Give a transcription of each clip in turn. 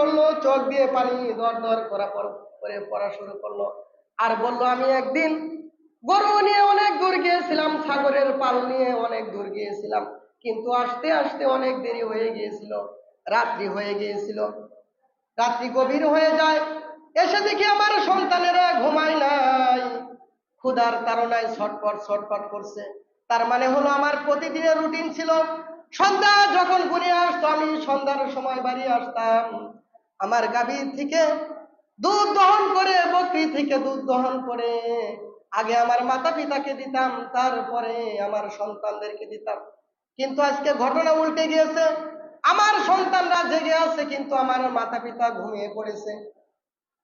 করল, চোখ দিয়ে পানি দর দর করা করে পড়া শুরু করল। আর বলল, আমি একদিন গরু নিয়ে অনেক দূর গিয়েছিলাম, সাগরের পাল নিয়ে অনেক দূর গিয়েছিলাম। কিন্তু আসতে আসতে অনেক দেরি হয়ে গিয়েছিল, রাত্রি হয়ে গিয়েছিল। রাত্রি গভীর হয়ে যায়, এসে দেখি আমার সন্তানেরা ঘুমায় নাই। ক্ষুধার তাড়নায় ছটপট ছটপট করছে। তার মানে হলো আমার প্রতিদিনের রুটিন ছিল, সন্ধ্যা যখন ঘুরে আসতো, আমি সন্ধ্যার সময় বাড়ি আসতাম। আমার গাভীর থেকে দুধ দহন করে, বকরি থেকে দুধ দহন করে। আগে আমার মাতা পিতাকে দিতাম, তারপরে আমার সন্তানদেরকে দিতাম। কিন্তু আজকে ঘটনা উল্টে গিয়েছে। আমার সন্তানরা জেগে আছে, কিন্তু আমার মাতা পিতা ঘুমিয়ে পড়েছে।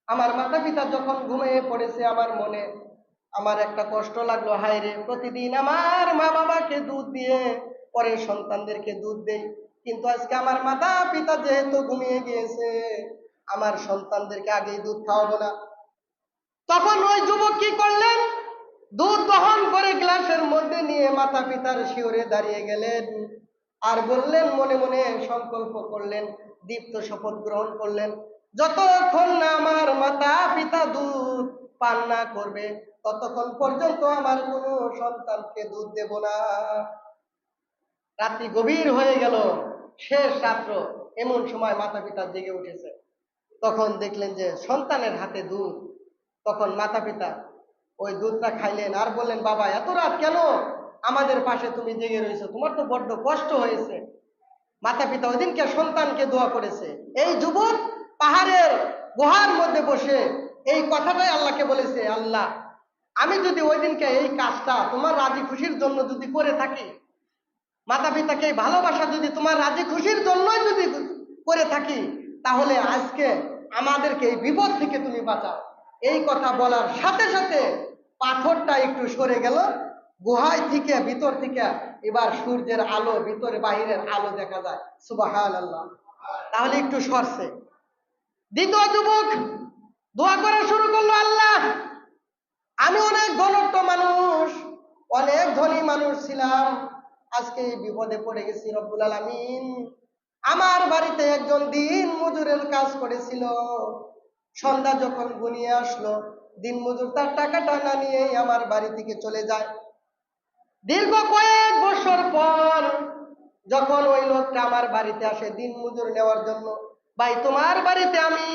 আমার মাতা পিতা যখন ঘুমিয়ে পড়েছে, আমার মনে, আমার একটা কষ্ট লাগল, হায় রে, প্রতিদিন আমার মা বাবাকে দুধ দিয়ে পরে সন্তানদেরকে দুধ দেই। কিন্তু আজকে আমার মাতা পিতা যেহেতু ঘুমিয়ে গিয়েছে, আমার সন্তানদেরকে আগেই দুধ খাওয়াবো না। তখন ওই যুবক কি করলেন? দুধ দহন করে গ্লাসের মধ্যে নিয়ে মাতা পিতার শিওরে দাঁড়িয়ে গেলেন আর বললেন, মনে মনে সংকল্প করলেন, দীপ্ত শপথ গ্রহণ করলেন, যতক্ষণ না আমার মাতা পিতা দুধ পান না করবে, ততক্ষণ পর্যন্ত আমার কোনো সন্তানকে দুধ দেব না। রাত্রি গভীর হয়ে গেল। শেষ রাত্র এমন সময় মাতা পিতা জেগে উঠেছে। তখন দেখলেন যে সন্তানের হাতে দুধ। তখন মাতা পিতা ওই দুধটা খাইলেন আর বললেন, বাবা, এত রাত কেন? আমাদের পাশে তুমি জেগে রয়েছো, তোমার তো বড্ড কষ্ট হয়েছে। মাতা পিতা ওই দিনকে সন্তানকে দোয়া করেছে, এই যুবক পাহাড়ের গুহার মধ্যে বসে এই কথাটাই আল্লাহকে বলেছে, আল্লাহ, আমি যদি ওই দিনকে এই কাজটা তোমার রাজি খুশির জন্য যদি করে থাকি মাতা পিতাকে ভালোবাসা যদি তোমার রাজি খুশির জন্যই যদি করে থাকি, তাহলে আজকে আমাদেরকে এই বিপদ থেকে তুমি বাঁচাও। এই কথা বলার সাথে সাথে পাথরটা একটু সরে গেল। গুহায় থেকে ভিতর থেকে এবার সূর্যের আলো, ভিতরে বাহিরের আলো দেখা যায়। সুবাহান আল্লাহ তাহলে একটু সরছে। দ্বিতীয় যুবক, দোয়া করা শুরু করল আল্লাহ। আমি অনেক ধনট্ট মানুষ, অনেক ধনী মানুষ ছিলাম। আজকে এই বিপদে পড়ে গেছি রব্বুল আলামিন। আমার বাড়িতে একজন দিন মজুরের কাজ করেছিল। সন্ধ্যা যখন গুনিয়ে আসলো, দিন মজুর তার টাকাটা না নিয়েই আমার বাড়ি থেকে চলে যায়। দীর্ঘ কয়েক বছর পর যখন ওই লোকটা আমার বাড়িতে আসে দিন মজুর নেওয়ার জন্য, ভাই, তোমার বাড়িতে আমি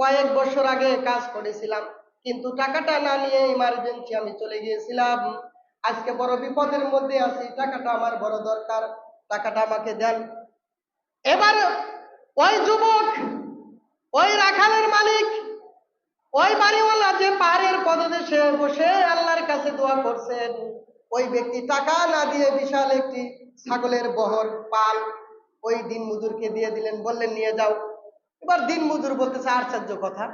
কয়েক বছর আগে কাজ করেছিলাম, কিন্তু টাকাটা না নিয়ে ইমার্জেন্সি আমি চলে গিয়েছিলাম। আজকে বড় বিপদের মধ্যে আছি, টাকাটা আমার বড় দরকার, টাকাটা আমাকে দেন। এবার ওই যুবক, ওই রাখালের মালিক, ওই বাড়িওয়ালা যে পাহাড়ের পদদেশে বসে আল্লাহর কাছে দোয়া করছেন, ওই ব্যক্তি টাকা না দিয়ে বিশাল একটি ছাগলের বহর, পাল ওই দিন মজুরকে দিয়ে দিলেন, বললেন, নিয়ে যাও। এবার দিন মজুর বলতেছে, আশ্চর্য কথা,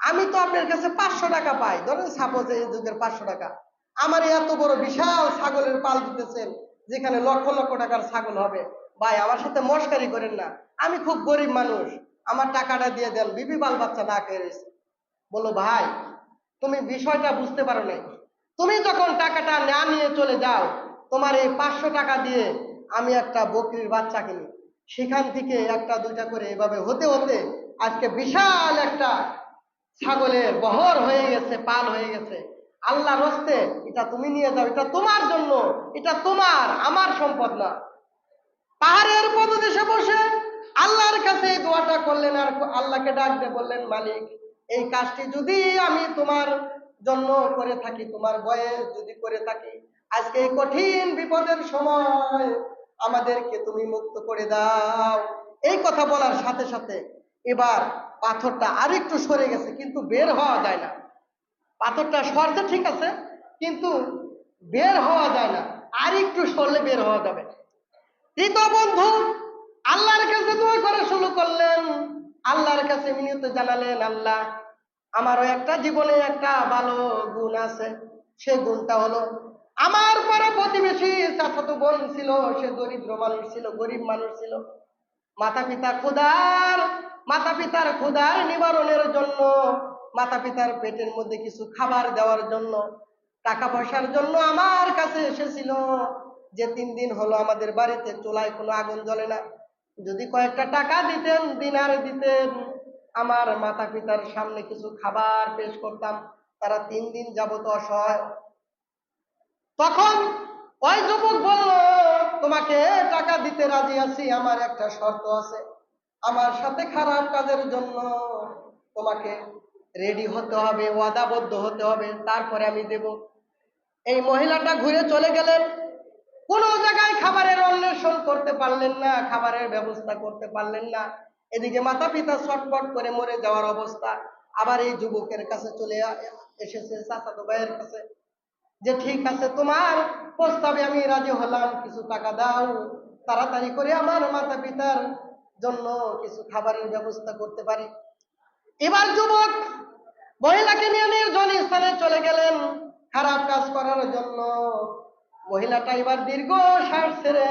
আমি তো আপনার কাছে পাঁচশো টাকা পাই। ধরেন সাপোজ এই যুগের পাঁচশো টাকা। আমার এত বড় বিশাল ছাগলের পাল দিতেছেন, যেখানে লক্ষ লক্ষ টাকার ছাগল হবে। ভাই, আমার সাথে মস্কারি করেন না। আমি খুব গরিব মানুষ। আমার টাকাটা দিয়ে দেন, বিবি বাল বাচ্চা না খেয়ে রয়েছে। বলো ভাই, তুমি বিষয়টা বুঝতে পারো নাই। তুমি যখন টাকাটা না নিয়ে চলে যাও, তোমার এই পাঁচশো টাকা দিয়ে আমি একটা বকরির বাচ্চা কিনি। সেখান থেকে একটা, দুইটা করে এভাবে হতে হতে আজকে বিশাল একটা ছাগলের বহর হয়ে গেছে, পাল হয়ে গেছে। আল্লাহ রস্তে এটা তুমি নিয়ে যাও, এটা তোমার জন্য, এটা তোমার, আমার সম্পদ না। পাহাড়ের পদদেশে বসে আল্লাহর কাছে এই দোয়াটা করলেন আর আল্লাহকে ডাক দিয়ে বললেন, মালিক, এই কাজটি যদি আমি তোমার জন্য করে থাকি, তোমার বয়স যদি করে থাকি, আজকে এই কঠিন বিপদের সময় আমাদেরকে তুমি মুক্ত করে দাও। এই কথা বলার সাথে সাথে এবার পাথরটা আরেকটু সরে গেছে, কিন্তু বের হওয়া যায় না। পাথরটা সরতে ঠিক আছে, কিন্তু বের হওয়া যায় না। আর একটু সরলে বের হওয়া যাবে। তৃতীয় বন্ধু, আল্লাহর কাছে দোয়া করা শুরু করলেন। আল্লাহর কাছে মিনিত জানালেন, আল্লাহ, আমারও একটা জীবনে একটা ভালো গুণ আছে। সে গুণটা হলো, আমার পরে প্রতিবেশী চাচাতো বোন ছিল, সে দরিদ্র মানুষ ছিল, গরিব মানুষ ছিল। মাতা পিতা ক্ষুধার মাতা পিতার ক্ষুধার নিবারণের জন্য মাতা পিতার পেটের মধ্যে কিছু খাবার দেওয়ার জন্য টাকা পয়সার জন্য আমার কাছে এসেছিল যে তিন দিন হলো আমাদের বাড়িতে চুলায় কোনো আগুন জ্বলে না। যদি কয়েকটা টাকা দিতেন, দিনার দিতেন, আমার মাতা পিতার সামনে কিছু খাবার পেশ করতাম, তারা তিন দিন যাবত অসহায়। তখন ওই যুবক বলল, তোমাকে টাকা দিতে রাজি আছি, আমার একটা শর্ত আছে। আমার সাথে খারাপ কাজের জন্য তোমাকে রেডি হতে হবে, ওয়াদাবদ্ধ হতে হবে, তারপরে আমি দেব। এই মহিলাটা ঘুরে চলে গেলেন। কোনো জায়গায় খাবারের অন্বেষণ করতে পারলেন না, খাবারের ব্যবস্থা করতে পারলেন না। এদিকে মাতা পিতা ছটফট করে মরে যাওয়ার অবস্থা। আবার এই যুবকের কাছে চলে এসেছে চাচাতো ভাইয়ের কাছে। যে, ঠিক আছে তোমার প্রস্তাবে আমি রাজি হলাম, কিছু টাকা দাও। তাড়াতাড়ি করে আমার মাতা পিতার জন্য কিছু খাবারের ব্যবস্থা করতে পারি। এবার যুবক মহিলাকে নিয়ে নির্জন স্থানে চলে গেলেন। খারাপ কাজ করার জন্য। মহিলাটা এবার দীর্ঘ শ্বাস ছেড়ে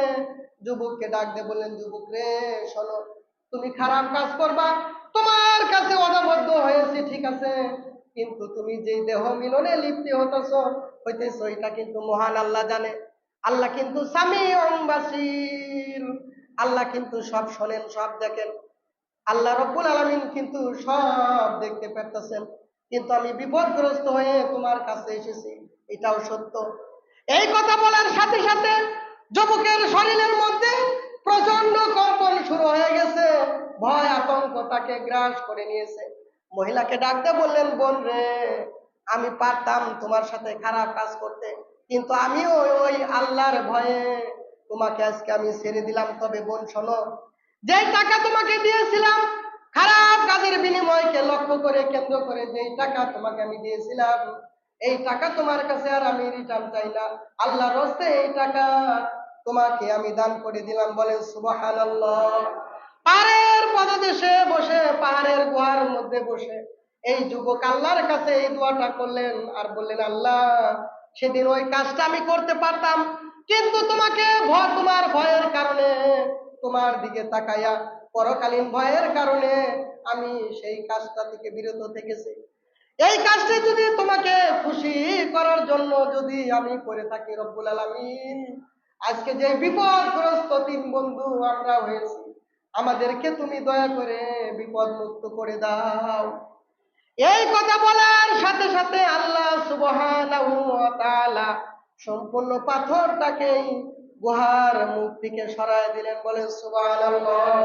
যুবককে ডাক দিয়ে বললেন, যুবক রে, শোনো, তুমি খারাপ কাজ করবা। তোমার কাছে অনাবদ্ধ হয়েছে, ঠিক আছে। কিন্তু তুমি যে দেহ মিলনে লিপ্তি হতেছ, হইতেছ, এটা কিন্তু মহান আল্লাহ জানে। আল্লাহ কিন্তু স্বামী বাসির আল্লাহ কিন্তু সব শোনেন, সব দেখেন। আল্লাহ রব্বুল আলামিন কিন্তু সব দেখতে পারতেছেন। কিন্তু আমি বিপদগ্রস্ত হয়ে তোমার কাছে এসেছি। এটাও সত্য। এই কথা বলার সাথে সাথে যুবকের শরীরের মধ্যে প্রচণ্ড কম্পন শুরু হয়ে গেছে। ভয় আতঙ্ক তাকে গ্রাস করে নিয়েছে। মহিলাকে ডাকতে বললেন, বোন রে, আমি পারতাম তোমার সাথে খারাপ কাজ করতে, কিন্তু আমি ওই ওই আল্লাহর ভয়ে তোমাকে আজকে আমি ছেড়ে দিলাম। তবে বোন, শোনো যে টাকা তোমাকে দিয়েছিলাম, খারাপ কাজের লক্ষ্য করে, কেন্দ্র করে যেই টাকা তোমাকে আমি দিয়েছিলাম, এই টাকা তোমার কাছে আর আমি রিটার্ন চাই না। আল্লাহর হস্তে এই টাকা তোমাকে আমি দান করে দিলাম বলেন সুবহানাল্লাহ। পাহাড়ের পদদেশে বসে, পাহাড়ের গুহার মধ্যে বসে এই যুবক আল্লাহর কাছে এই দোয়াটা করলেন আর বললেন, আল্লাহ, সেদিন ওই কাজটা আমি করতে পারতাম, কিন্তু তোমাকে ভয়, তোমার ভয়ের কারণে তোমার দিকে তাকাইয়া পরকালীন ভয়ের কারণে আমি সেই কাজটা থেকে বিরত থেকেছি। এই কাজটা যদি তোমাকে খুশি করার জন্য যদি আমি করে থাকি রব্বুল আলামিন, আজকে যে বিপদগ্রস্ত তিন বন্ধু আমরা হয়েছি, আমাদেরকে তুমি দয়া করে বিপদ মুক্ত করে দাও। এই কথা বলার সাথে সাথে আল্লাহ সুবহানাহু ওয়া সম্পূর্ণ পাথরটাকেই গুহার মুখ থেকে সরায় দিলেন বলে সুবহানাল্লাহ।